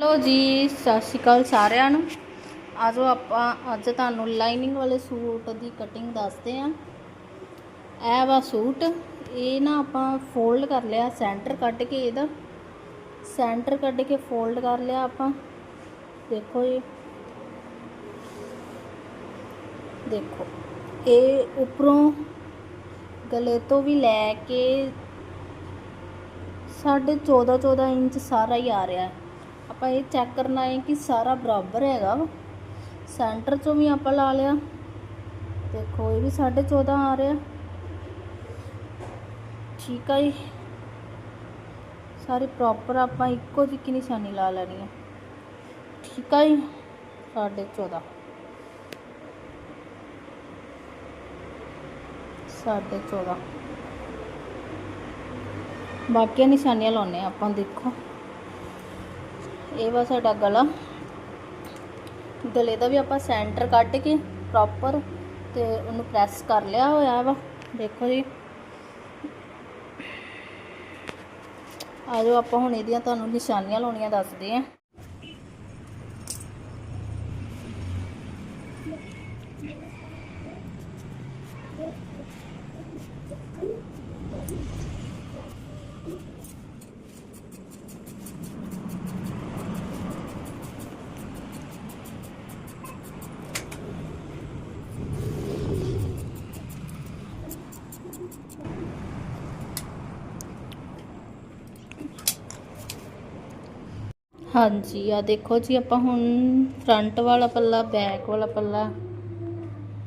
Hello ਜੀ, ਸਤਿ ਸ਼੍ਰੀ ਅਕਾਲ ਸਾਰਿਆਂ ਨੂੰ। ਆਜੋ ਆਪਾਂ ਅੱਜ ਤੁਹਾਨੂੰ ਲਾਈਨਿੰਗ ਵਾਲੇ ਸੂਟ ਦੀ ਕਟਿੰਗ ਦੱਸਦੇ ਆਂ। ਇਹ ਵਾ ਸੂਟ, ਇਹ ਨਾ ਆਪਾਂ ਫੋਲਡ ਕਰ ਲਿਆ ਸੈਂਟਰ ਕੱਢ ਕੇ ਇਹਦਾ। ਸੈਂਟਰ ਕੱਢ ਕੇ ਫੋਲਡ ਕਰ ਲਿਆ ਆਪਾਂ। ਦੇਖੋ ਇਹ ਦੇਖੋ, ਇਹ ਉੱਪਰੋਂ ਗਲੇ ਤੋਂ ਵੀ ਲੈ ਕੇ ਸਾਢੇ 14 14 ਇੰਚ ਸਾਰਾ ਹੀ ਆ ਰਿਹਾ। ਹੈ ਆਪਾਂ ਇਹ ਚੈੱਕ ਕਰਨਾ ਹੈ ਕਿ ਸਾਰਾ ਬਰਾਬਰ ਹੈਗਾ ਵਾ। ਸੈਂਟਰ ਚੋਂ ਵੀ ਆਪਾਂ ਲਾ ਲਿਆ। ਦੇਖੋ, ਇਹ ਵੀ ਸਾਢੇ 14 ਆ ਰਿਹਾ। ਠੀਕ ਆ ਜੀ। ਸਾਰੇ ਪ੍ਰੋਪਰ ਆਪਾਂ ਇੱਕੋ ਜਿਹੀ ਨਿਸ਼ਾਨੀ ਲਾ ਲੈਣੀ ਹੈ ਠੀਕ ਆ ਜੀ, ਸਾਢੇ 14 ਸਾਢੇ 14 ਬਾਕੀਆਂ ਨਿਸ਼ਾਨੀਆਂ ਲਾਉਣੇ ਆਪਾਂ, ਦੇਖੋ। ਇਹ ਵਾ ਸਾਡਾ ਗਲਾ। ਗਲੇ ਦਾ ਵੀ ਆਪਾਂ ਸੈਂਟਰ ਕੱਢ ਕੇ ਪ੍ਰੋਪਰ ਤੇ ਉਹਨੂੰ ਪ੍ਰੈਸ ਕਰ ਲਿਆ ਹੋਇਆ ਵਾ। ਦੇਖੋ ਜੀ। ਆਜੋ ਆਪਾਂ ਹੁਣ ਇਹਦੀਆਂ ਤੁਹਾਨੂੰ ਨਿਸ਼ਾਨੀਆਂ ਲਾਉਣੀਆਂ ਦੱਸਦੇ ਆਂ। ਹਾਂਜੀ, ਆ ਦੇਖੋ ਜੀ, ਆਪਾਂ ਹੁਣ ਫਰੰਟ ਵਾਲਾ ਪੱਲਾ ਬੈਕ ਵਾਲਾ ਪੱਲਾ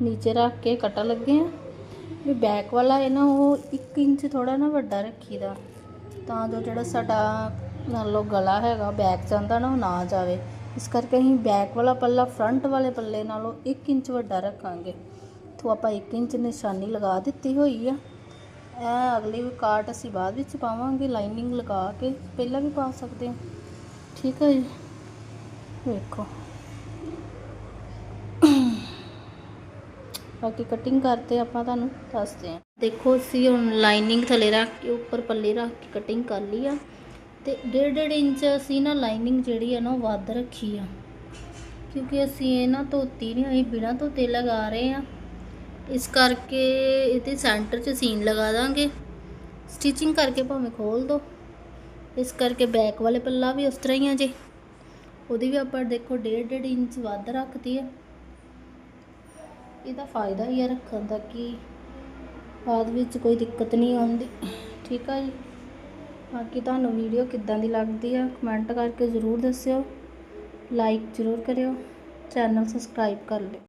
ਨੀਚੇ ਰੱਖ ਕੇ ਕੱਟਣ ਲੱਗੇ ਆ ਵੀ ਬੈਕ ਵਾਲਾ ਹੈ ਨਾ ਉਹ 1 ਇੰਚ ਥੋੜਾ ਨਾ ਵੱਡਾ ਰੱਖੀਦਾ, ਤਾਂ ਜੋ ਜਿਹੜਾ ਸਾਡਾ ਮੰਨ ਲਓ ਗਲਾ ਹੈਗਾ ਬੈਕ ਜਾਂਦਾ ਨਾ, ਉਹ ਨਾ ਜਾਵੇ। ਇਸ ਕਰਕੇ ਅਸੀਂ ਬੈਕ ਵਾਲਾ ਪੱਲਾ ਫਰੰਟ ਵਾਲੇ ਪੱਲੇ ਨਾਲੋਂ 1 ਇੰਚ ਵੱਡਾ ਰੱਖਾਂਗੇ। ਤੋਂ ਆਪਾਂ 1 ਇੰਚ ਨਿਸ਼ਾਨੀ ਲਗਾ ਦਿੱਤੀ ਹੋਈ ਆ। ਇਹ ਅਗਲੀ ਵੀ ਕਾਟ ਅਸੀਂ ਬਾਅਦ ਵਿੱਚ ਪਾਵਾਂਗੇ, ਲਾਈਨਿੰਗ ਲਗਾ ਕੇ। ਪਹਿਲਾਂ ਵੀ ਪਾ ਸਕਦੇ ਹਾਂ। ਠੀਕ ਹੈ ਜੀ? ਵੇਖੋ। ਬਾਕੀ ਕਟਿੰਗ ਕਰਤੇ ਆਪਾਂ ਤੁਹਾਨੂੰ, ਦੱਸਦੇ ਹਾਂ। ਦੇਖੋ, ਅਸੀਂ ਹੁਣ ਲਾਈਨਿੰਗ ਥੱਲੇ ਰੱਖ ਕੇ, ਉੱਪਰ ਪੱਲੇ ਰੱਖ ਕੇ ਕਟਿੰਗ ਕਰ ਲਈ ਆ। ਤੇ ਡੇਢ ਡੇਢ ਇੰਚ ਅਸੀਂ ਨਾ ਲਾਈਨਿੰਗ ਜਿਹੜੀ ਆ ਨਾ, ਉਹ ਵੱਧ ਰੱਖੀ ਆ। ਕਿਉਂਕਿ ਅਸੀਂ ਇਹ ਨਾ ਧੋਤੀ ਨਹੀਂ ਹੋਈ, ਬਿਨਾਂ ਧੋਤੇ ਲਗਾ ਰਹੇ ਆ। ਇਸ ਕਰਕੇ ਇਹਦੇ ਸੈਂਟਰ 'ਚ ਸੀਨ ਲਗਾ ਦਾਂਗੇ। ਸਟਿਚਿੰਗ ਕਰਕੇ ਭਾਵੇਂ ਖੋਲ ਦੋ। ਇਸ ਕਰਕੇ ਬੈਕ ਵਾਲੇ ਪੱਲਾ ਵੀ ਉਸ ਤਰ੍ਹਾਂ ਹੀ ਆ ਜੇ। ਉਹਦੀ ਵੀ ਆਪਾਂ ਦੇਖੋ ਡੇਢ ਡੇਢ ਇੰਚ ਵੱਧ ਰੱਖਦੀ ਹੈ ਇਹਦਾ ਫਾਇਦਾ ਹੀ ਹੈ ਰੱਖਣ ਦਾ ਕਿ ਬਾਅਦ ਵਿੱਚ ਕੋਈ ਦਿੱਕਤ ਨਹੀਂ ਆਉਂਦੀ। ਠੀਕ ਆ ਜੀ? ਬਾਕੀ ਤੁਹਾਨੂੰ ਵੀਡੀਓ ਕਿੱਦਾਂ ਦੀ ਲੱਗਦੀ ਆ ਕਮੈਂਟ ਕਰਕੇ ਜ਼ਰੂਰ ਦੱਸਿਓ। ਲਾਈਕ ਜ਼ਰੂਰ ਕਰਿਓ। ਚੈਨਲ ਸਬਸਕ੍ਰਾਈਬ ਕਰ ਲਿਓ।